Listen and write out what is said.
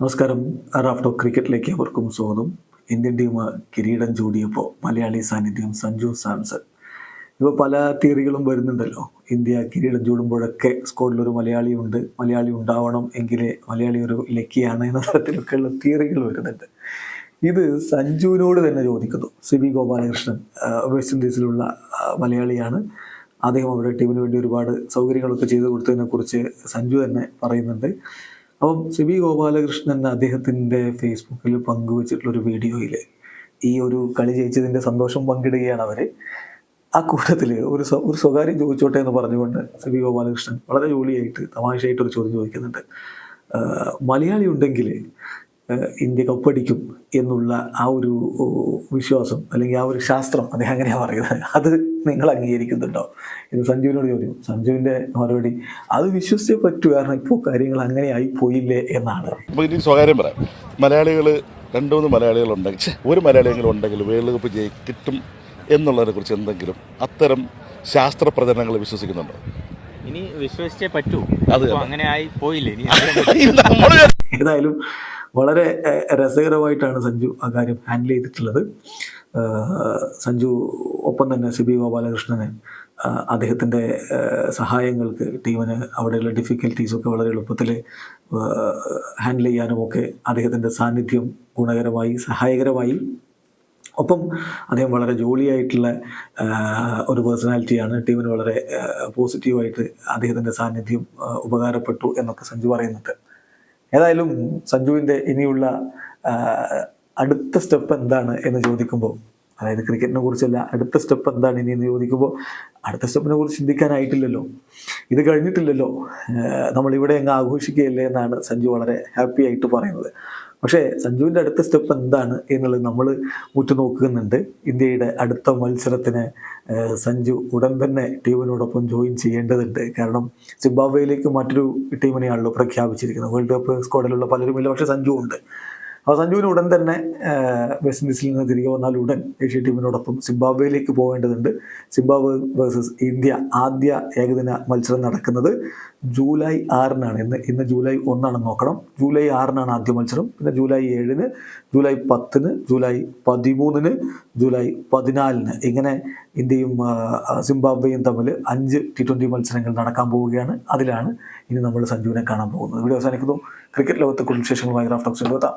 നമസ്കാരം. റാഫ്റ്റോ ക്രിക്കറ്റിലേക്ക് അവർക്കും സ്വാഗതം. ഇന്ത്യൻ ടീം കിരീടം ചൂടിയപ്പോൾ മലയാളി സാന്നിധ്യം സഞ്ജു സാംസൺ. ഇപ്പോൾ പല തിയറികളും വരുന്നുണ്ടല്ലോ. ഇന്ത്യ കിരീടം ചൂടുമ്പോഴൊക്കെ സ്കോഡിലൊരു മലയാളി ഉണ്ട്. മലയാളി ഉണ്ടാവണം എങ്കിലേ മലയാളി ഒരു ലക്കിയാണ് എന്ന തരത്തിലൊക്കെയുള്ള തിയറികൾ വരുന്നുണ്ട്. ഇത് സഞ്ജുവിനോട് തന്നെ ചോദിക്കുന്നു. സി വി ഗോപാലകൃഷ്ണൻ വെസ്റ്റ് ഇൻഡീസിലുള്ള മലയാളിയാണ്. അദ്ദേഹം അവരുടെ ടീമിന് വേണ്ടി ഒരുപാട് സൗകര്യങ്ങളൊക്കെ ചെയ്തു കൊടുത്തതിനെക്കുറിച്ച് സഞ്ജു തന്നെ പറയുന്നുണ്ട്. അപ്പം സി ബി ഗോപാലകൃഷ്ണൻ അദ്ദേഹത്തിന്റെ ഫേസ്ബുക്കിൽ പങ്കുവച്ചിട്ടുള്ള ഒരു വീഡിയോയിൽ ഈ ഒരു കളി ജയിച്ചതിന്റെ സന്തോഷം പങ്കിടുകയാണ് അവർ. ആ കൂട്ടത്തിൽ ഒരു ഒരു സ്വകാര്യം ചോദിച്ചോട്ടെ എന്ന് പറഞ്ഞുകൊണ്ട് സി ബി ഗോപാലകൃഷ്ണൻ വളരെ ജോലിയായിട്ട് തമാശയായിട്ട് ഒരു ചോദ്യം ചോദിക്കുന്നുണ്ട്. മലയാളി ഉണ്ടെങ്കിൽ ഇന്ത്യ കപ്പടിക്കും എന്നുള്ള ആ ഒരു വിശ്വാസം അല്ലെങ്കിൽ ആ ഒരു ശാസ്ത്രം അദ്ദേഹം അങ്ങനെയാണ് പറയുന്നത്? അത് നിങ്ങൾ അംഗീകരിക്കുന്നുണ്ടോ? ഇത് സഞ്ജുവിനോട് ചോദിക്കും. സഞ്ജുവിന്റെ മറുപടി അത് വിശ്വസിച്ചേ പറ്റൂ കാരണം ഇപ്പോൾ കാര്യങ്ങൾ അങ്ങനെ ആയി പോയില്ലേ എന്നാണ്. അപ്പോൾ ഇനി സ്വകാര്യം പറയാം. മലയാളികൾ രണ്ട് മൂന്ന് മലയാളികളുണ്ടെങ്കിൽ ഉണ്ടെങ്കിൽ ഒരു മലയാളിയെങ്കിലും ഉണ്ടെങ്കിൽ വേൾഡ് കപ്പ് ജയി കിട്ടും എന്നുള്ളതിനെ കുറിച്ച് എന്തെങ്കിലും അത്തരം ശാസ്ത്ര പ്രചരണങ്ങൾ വിശ്വസിക്കുന്നുണ്ടോ? ഇനി വിശ്വസിച്ചേ പറ്റൂ. അത് അങ്ങനെ ആയി പോയില്ലേ ഏതായാലും വളരെ രസകരമായിട്ടാണ് സഞ്ജു ആ കാര്യം ഹാൻഡിൽ ചെയ്തിട്ടുള്ളത്. സഞ്ജു ഒപ്പം തന്നെ സി ബി ഗോപാലകൃഷ്ണന് അദ്ദേഹത്തിന്റെ സഹായങ്ങൾക്ക് ടീമിന് അവിടെയുള്ള ഡിഫിക്കൽട്ടീസൊക്കെ വളരെ എളുപ്പത്തിൽ ഹാൻഡിൽ ചെയ്യാനുമൊക്കെ അദ്ദേഹത്തിന്റെ സാന്നിധ്യം ഗുണകരമായി സഹായകരമായി. ഒപ്പം അദ്ദേഹം വളരെ ജോലിയായിട്ടുള്ള ഒരു പേഴ്സണാലിറ്റിയാണ് ടീമിന് വളരെ പോസിറ്റീവായിട്ട് അദ്ദേഹത്തിന്റെ സാന്നിധ്യം ഉപകാരപ്പെട്ടു എന്നൊക്കെ സഞ്ജു പറയുന്നുണ്ട്. ഏതായാലും സഞ്ജുവിന്റെ ഇനിയുള്ള അടുത്ത സ്റ്റെപ്പ് എന്താണ് എന്ന് ചോദിക്കുമ്പോൾ അതായത് ക്രിക്കറ്റിനെ കുറിച്ചല്ല അടുത്ത സ്റ്റെപ്പ് എന്താണ് ഇനി എന്ന് ചോദിക്കുമ്പോൾ അടുത്ത സ്റ്റെപ്പിനെ കുറിച്ച് ചിന്തിക്കാനായിട്ടില്ലല്ലോ. ഇത് കഴിഞ്ഞിട്ടില്ലല്ലോ. നമ്മൾ നമ്മളിവിടെ അങ്ങ് ആഘോഷിക്കുകയല്ലേ എന്നാണ് സഞ്ജു വളരെ ഹാപ്പി ആയിട്ട് പറയുന്നത്. പക്ഷേ സഞ്ജുവിന്റെ അടുത്ത സ്റ്റെപ്പ് എന്താണ് എന്നുള്ളത് നമ്മൾ ഉറ്റുനോക്കുന്നുണ്ട്. ഇന്ത്യയുടെ അടുത്ത മത്സരത്തിന് സഞ്ജു ഉടൻ തന്നെ ടീമിനോടൊപ്പം ജോയിൻ ചെയ്യേണ്ടതുണ്ട്. കാരണം സിംബാബ്വേയിലേക്ക് മറ്റൊരു ടീമിനെയാണല്ലോ പ്രഖ്യാപിച്ചിരിക്കുന്നത്. വേൾഡ് കപ്പ് സ്ക്വാഡിലുള്ള പലരുമില്ല. പക്ഷേ സഞ്ജു ഉണ്ട്. അപ്പോൾ സഞ്ജുവിന് ഉടൻ തന്നെ വെസ്റ്റ് ഇൻഡീസിൽ നിന്ന് തിരികെ വന്നാൽ ഉടൻ ഏഷ്യ ടീമിനോടൊപ്പം സിംബാബ്വേയിലേക്ക് പോകേണ്ടതുണ്ട്. സിംബാബ്വെ വേഴ്സസ് ഇന്ത്യ ആദ്യ ഏകദിന മത്സരം നടക്കുന്നത് ജൂലൈ ആറിനാണ്. ഇന്ന് ഇന്ന് ജൂലൈ ഒന്നാണെന്ന് നോക്കണം. ജൂലൈ ആറിനാണ് ആദ്യ മത്സരം. പിന്നെ ജൂലൈ ഏഴിന് ജൂലൈ പത്തിന് ജൂലൈ പതിമൂന്നിന് ജൂലൈ പതിനാലിന് ഇങ്ങനെ ഇന്ത്യയും സിംബാബ്വേയും തമ്മിൽ അഞ്ച് ടി ട്വന്റി മത്സരങ്ങൾ നടക്കാൻ പോവുകയാണ്. അതിലാണ് ഇനി നമ്മൾ സഞ്ജുവിനെ കാണാൻ പോകുന്നത്. വീഡിയോ അവസാനിക്കുന്നു. ക്രിക്കറ്റ് ലോകത്തെ കുടുംബ വിശേഷങ്ങളുമായി ഗ്രാഫ്റ്റോക്സ് എത്താം